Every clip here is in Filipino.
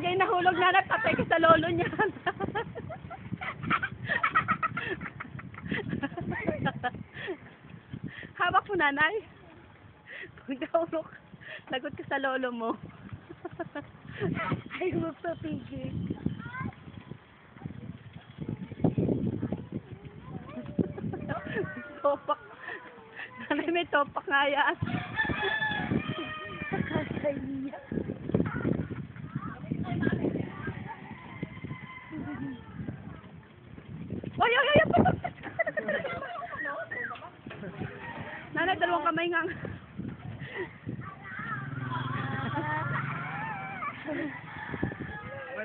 Pag ay nahulog na na, patay ka sa lolo niya. Hawak mo nanay. Pag nahulog, lagot ka sa lolo mo. Ay, magpapigil. topak. Nanay may topak nga yan. Oy, oy, oy! Nanay, dalawang kamay nga.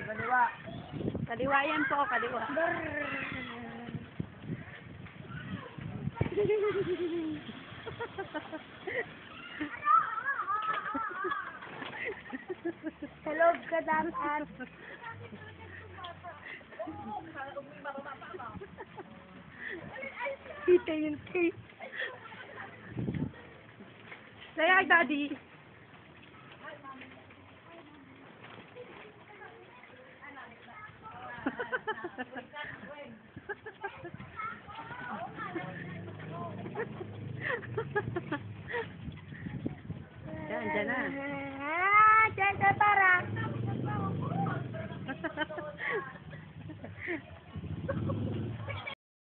Kaliwa. Kaliwa yan po, kaliwa. Sa loob ka dapat. Kita yung tape. Lay hi, Daddy. Diyan, diyan na. Diyan, diyan.